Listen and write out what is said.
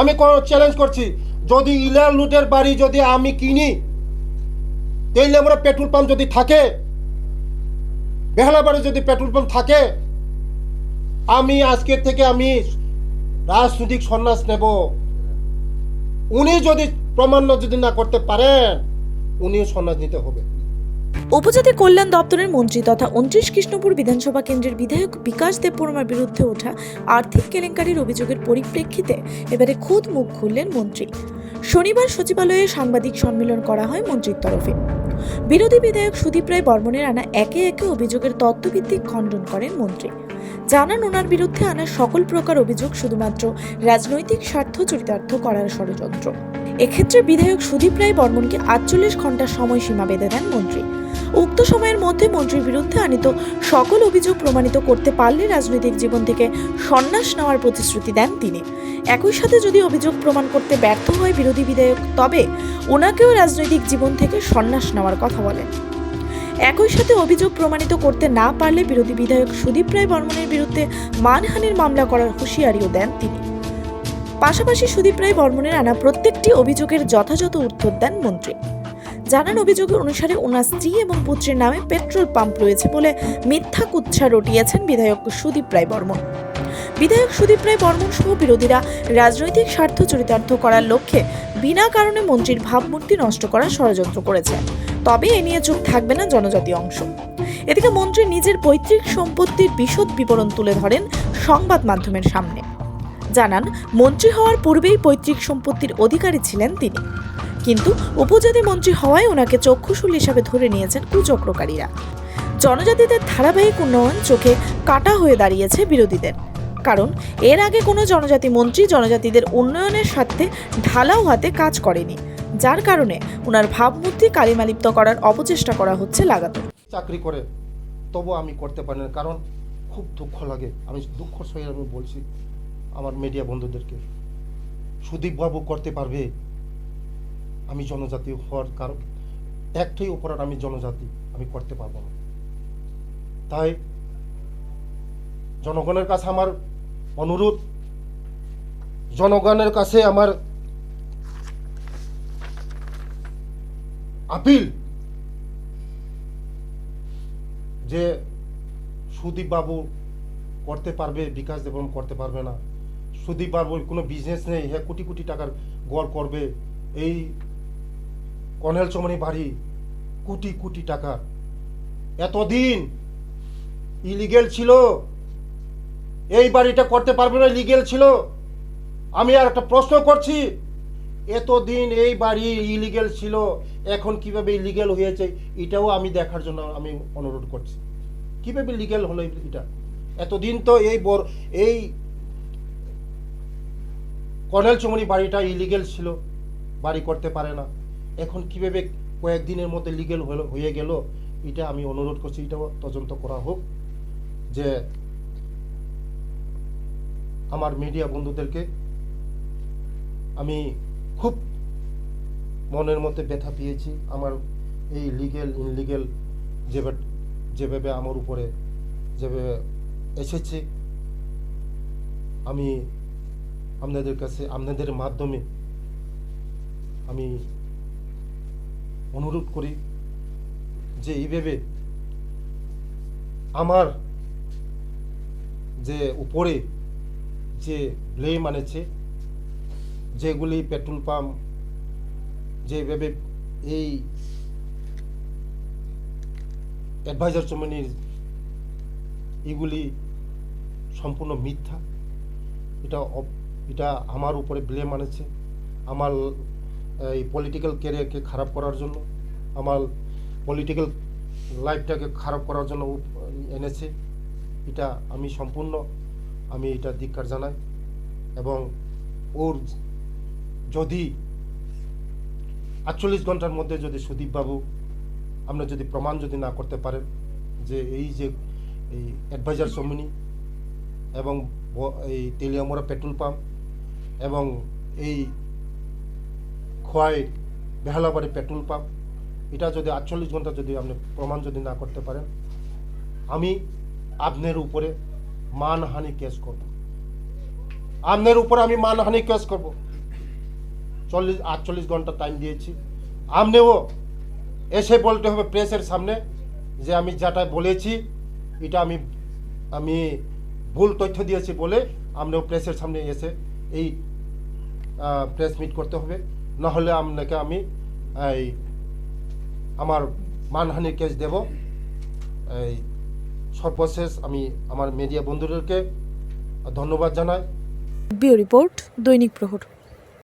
আমি চ্যালেঞ্জ করছি। যদি ইলাল লুটের বাড়ি যদি আমি কিনি, তাইলে আমরা পেট্রোল পাম্প যদি থাকে, বেহালা বাড়ি যদি পেট্রোল পাম্প থাকে, আমি আজকের থেকে আমি রাজনৈতিক সন্ন্যাস নেব। উনি যদি প্রমাণ যদি না করতে পারেন, উনিও সন্ন্যাস নিতে হবে। উপজাতি কল্যাণ দপ্তরের মন্ত্রী তথা উনত্রিশ কৃষ্ণপুর বিধানসভা কেন্দ্রের বিধায়ক বিকাশ দেববর্মার বিরুদ্ধে ওঠা আর্থিক কেলেঙ্কারির অভিযোগের পরিপ্রেক্ষিতে এবারে খুদ মুখ খুললেন মন্ত্রী। শনিবার সচিবালয়ে সাংবাদিক সম্মেলন করা হয় মন্ত্রীর তরফে। বিরোধী বিধায়ক সুদীপ রায় বর্মনের আনা একে একে অভিযোগের তত্ত্বভিত্তিক খণ্ডন করেন মন্ত্রী। জানান ওনার বিরুদ্ধে আনা সকল প্রকার অভিযোগ শুধুমাত্র রাজনৈতিক স্বার্থ চরিতার্থ করার ষড়যন্ত্র। এক্ষেত্রে বিধায়ক সুদীপ রায় বর্মনকে আটচল্লিশ ঘণ্টা সময়সীমা বেঁধে দেন মন্ত্রী। উক্ত সময়ের মধ্যে মন্ত্রীর বিরুদ্ধে আনিত সকল অভিযোগ প্রমাণিত করতে পারলে রাজনৈতিক জীবন থেকে সন্ন্যাস নেওয়ার প্রতিশ্রুতি দেন তিনি। একই সাথে যদি অভিযোগ প্রমাণ করতে ব্যর্থ হয় বিরোধী বিধায়ক, তবে ওনাকেও রাজনৈতিক জীবন থেকে সন্ন্যাস নেওয়ার কথা বলেন। একই সাথে অভিযোগ প্রমাণিত করতে না পারলে বিরোধী বিধায়ক সুদীপ রায় বর্মনের বিরুদ্ধে মানহানির মামলা করার হুঁশিয়ারিও দেন তিনি। পাশাপাশি সুদীপ রায় বর্মনের আনা প্রত্যেকটি অভিযোগের যথাযথ উত্তর দেন মন্ত্রী। জানান অভিযোগের অনুসারে ওনার স্ত্রী এবং পুত্রের নামে পেট্রোল পাম্প রয়েছে বলে মিথ্যা কুচ্ছা রটিয়েছেন বিধায়ক সুদীপ রায় বর্মন। বিধায়ক সুদীপ রায় বর্মন সহ বিরোধীরা রাজনৈতিক স্বার্থ চরিতার্থ করার লক্ষ্যে বিনা কারণে মন্ত্রীর ভাবমূর্তি নষ্ট করার ষড়যন্ত্র করেছে। তবে এ নিয়ে চুপ থাকবে না জনজাতি অংশ। এদিকে মন্ত্রী নিজের পৈতৃক সম্পত্তির বিশদ বিবরণ তুলে ধরেন সংবাদ মাধ্যমের সামনে। জানান, মন্ত্রী হওয়ার পূর্বেই পৈতৃক সম্পত্তির অধিকারী ছিলেন তিনি। কিন্তু উপজাতি মন্ত্রী হওয়ায় ওনাকে চক্ষুশূল হিসাবে ধরে নিয়েছেন কুচক্রকারীরা। জনজাতিদের ধারাবাহিক উন্নয়ন চোখে কাটা হয়ে দাঁড়িয়েছে বিরোধীদের। কারণ এর আগে কোনো জনজাতি মন্ত্রী জনজাতিদের উন্নয়নের স্বার্থে ঢালাও হাতে কাজ করেনি, যার কারণে ওনার ভাবমূর্তি কালিমালিপ্ত করার অপচেষ্টা করা হচ্ছে লাগাতার। চাকরি করে তবু আমি করতে পারি না, কারণ খুব দুঃখ লাগে। আমি দুঃখ সহিত আমি বলছি আমার মিডিয়া বন্ধুদেরকে। সুদীপ বাবু করতে পারবে আমি জনজাতি হওয়ার কারণ। একটাই অপরাধ আমি জনজাতি, আমি করতে পারব না। তাই জনগণের কাছে আমার অনুরোধ, জনগণের কাছে আমার আপিল যে সুদীপ বাবু করতে পারবে, বিকাশ দেবম করতে পারবে না। সুদীপ বাবুর কোনো বিজনেস নেই হ্যাঁ কোটি কোটি টাকার গড় করবে। এই কনেল চমনি বাড়ি কোটি কোটি টাকা। এতদিন ইলিগেল ছিল, এই বাড়িটা করতে পারবে না লিগেল ছিল। আমি আর একটা প্রশ্ন করছি, এতদিন এই বাড়ি ইলিগেল ছিল, এখন কীভাবে ইলিগেল হয়েছে, এটাও আমি দেখার জন্য আমি অনুরোধ করছি। কীভাবে লিগেল হলো এটা? এতদিন তো এই এই কর্নেল চমনি বাড়িটা ইলিগেল ছিল, বাড়ি করতে পারে না। এখন কীভাবে কয়েকদিনের মধ্যে লিগেল হয়ে গেল, এটা আমি অনুরোধ করছি, এটাও তদন্ত করা হোক, যে আমার মিডিয়া বন্ধুদেরকে আমি খুব মনের মধ্যে ব্যথা পেয়েছি আমার এই লিগেল ইনলিগেল যেভাবে যেভাবে আমার উপরে যেভাবে এসেছে, আমি আপনাদের কাছে আপনাদের মাধ্যমে আমি অনুরোধ করি যে এইভাবে আমার যে উপরে যে ব্লেম আনেছে, যেগুলি পেট্রোল পাম্প যেভাবে এই অ্যাডভাইজার চমনির এগুলি সম্পূর্ণ মিথ্যা, এটা এটা আমার উপরে ব্লেম আনেছে, আমার এই পলিটিক্যাল ক্যারিয়ারকে খারাপ করার জন্য, আমার পলিটিক্যাল লাইফটাকে খারাপ করার জন্য এনেছে। এটা আমি সম্পূর্ণ, আমি এটা ধিক্কার জানাই। এবং ওর যদি আটচল্লিশ ঘণ্টার মধ্যে যদি সুদীপবাবু আমরা যদি প্রমাণ যদি না করতে পারেন যে এই যে এই অ্যাডভাইজার সম্মিনি এবং এই তেলিয়ামোড়া পেট্রোল পাম্প এবং এই খোয়াই বেহালাবাড়ি পেট্রোল পাম্প, এটা যদি আটচল্লিশ ঘণ্টা যদি আপনি প্রমাণ যদি না করতে পারেন, আমি আপনার উপরে মানহানি কেস করব। আপনার উপরে আমি মানহানি কেস করব। চল্লিশ, আটচল্লিশ ঘণ্টা টাইম দিয়েছি। আপনিও এসে বলতে হবে প্রেসের সামনে যে আমি যেটা বলেছি, এটা আমি আমি ভুল তথ্য দিয়েছি বলে আপনিও প্রেসের সামনে এসে এই প্রেস মিট করতে হবে। না হলে আপনাকে আমি এই আমার মানহানি কেস দেব। এই সর্বশেষ আমি আমার মিডিয়া বন্ধুদেরকে ধন্যবাদ জানাই। ব্যুরো রিপোর্ট দৈনিক প্রহর।